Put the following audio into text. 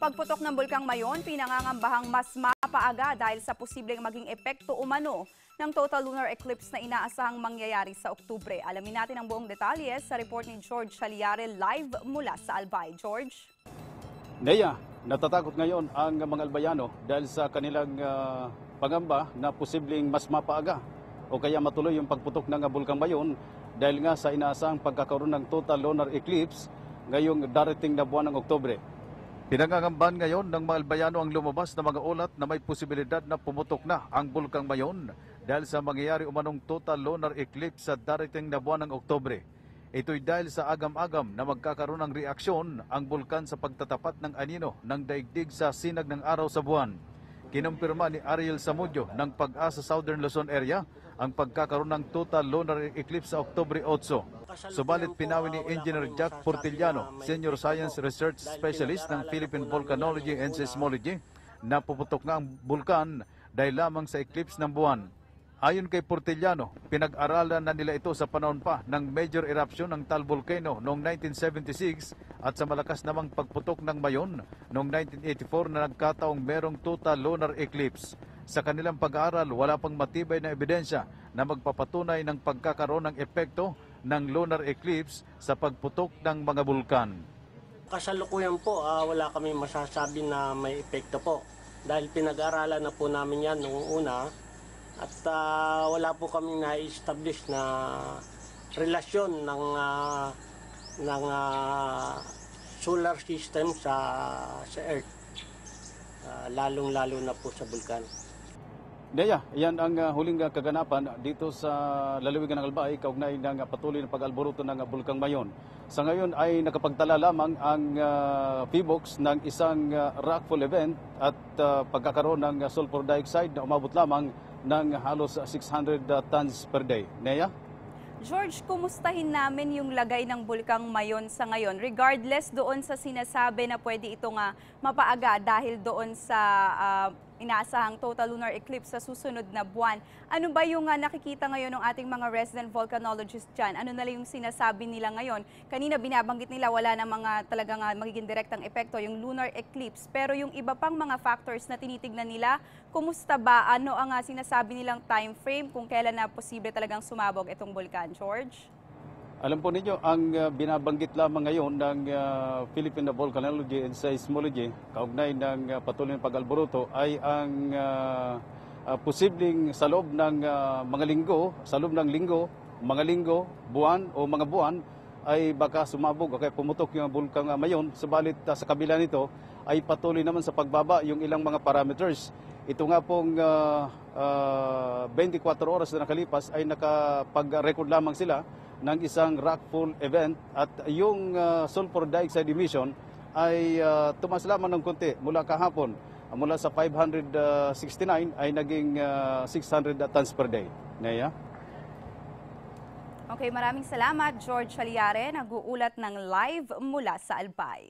Pagputok ng Bulkang Mayon, pinangangambahang mas mapaaga dahil sa posibleng maging epekto umano ng total lunar eclipse na inaasahang mangyayari sa Oktubre. Alamin natin ang buong detalye sa report ni George Chaliare live mula sa Albay. George? Neya, natatakot ngayon ang mga albayano dahil sa kanilang ah, pangamba na posibleng mas mapaaga o kaya matuloy yung pagputok ng Bulkang Mayon dahil nga sa inaasahang pagkakaroon ng total lunar eclipse ngayong darating na buwan ng Oktubre. Pinangangamban ngayon ng mga albayano ang lumabas na mga ulat na may posibilidad na pumutok na ang Bulkang Mayon dahil sa mangyayari umanong total lunar eclipse sa darating na buwan ng Oktubre. Ito'y dahil sa agam-agam na magkakaroon ng reaksyon ang bulkan sa pagtatapat ng anino ng daigdig sa sinag ng araw sa buwan. Kinumpirma ni Ariel Samudio ng Pag-asa Southern Luzon area ang pagkakaroon ng total lunar eclipse sa Oktubre 8. Subalit pinawi ni Engineer Jack Portillano, Senior Science Research Specialist ng Philippine Volcanology and Seismology, na puputok nga ang bulkan dahil lamang sa eclipse ng buwan. Ayon kay Portillano, pinag-aralan na nila ito sa panahon pa ng major eruption ng Tal Volcano noong 1976 at sa malakas namang pagputok ng Mayon noong 1984 na nagkataong merong total lunar eclipse. Sa kanilang pag-aaral, wala pang matibay na ebidensya na magpapatunay ng pagkakaroon ng epekto ng lunar eclipse sa pagputok ng mga bulkan. Kasalukuyan po, ah, wala kami masasabi na may epekto po. Dahil pinag-aralan na po namin yan noong una at ah, wala po kami na-establish na relasyon ng, ah, ng ah, solar system sa, sa Earth. Ah, lalong-lalo na po sa bulkan. Deya, yan ang uh, huling uh, kaganapan dito sa lalawigan ng Albay kaugnay ng uh, patuloy na pag-alboruto ng uh, Bulkang Mayon. Sa ngayon ay nakapagtala lamang ang uh, PBOX ng isang uh, rockfall event at uh, pagkakaroon ng uh, sulfur dioxide na umabot lamang ng halos uh, 600 uh, tons per day. Neya? George, kumustahin namin yung lagay ng Bulkang Mayon sa ngayon regardless doon sa sinasabi na pwede ito nga mapaaga dahil doon sa ah, inaasahang total lunar eclipse sa susunod na buwan. Ano ba yung ah, nakikita ngayon ng ating mga resident volcanologists dyan? Ano na lang yung sinasabi nila ngayon? Kanina binabanggit nila wala na mga talagang ah, magiging direktang epekto yung lunar eclipse. Pero yung iba pang mga factors na tinitignan nila, kumusta ba? Ano ang ah, sinasabi nilang time frame kung kailan na posible talagang sumabog itong bulkan? George? Alam po ninyo, ang uh, binabanggit lamang ngayon ng uh, Philippine Volcanology and Seismology, kaugnay ng uh, patuloy na pag-alboruto, ay ang uh, uh, posibleng sa loob ng uh, mga linggo, sa loob ng linggo, mga linggo, buwan o mga buwan, ay baka sumabog o kaya pumutok yung bulkang uh, mayon. Subalit uh, sa kabila nito ay patuloy naman sa pagbaba yung ilang mga parameters. Ito nga pong uh, uh, 24 oras na nakalipas ay nakapag-record lamang sila ng isang rockfall event at yung uh, sulfur dioxide emission ay uh, tumas lamang ng konti mula kahapon. Uh, mula sa 569 ay naging uh, 600 tons per day. Naya? Okay, maraming salamat George Chaliare, nag-uulat ng live mula sa Albay.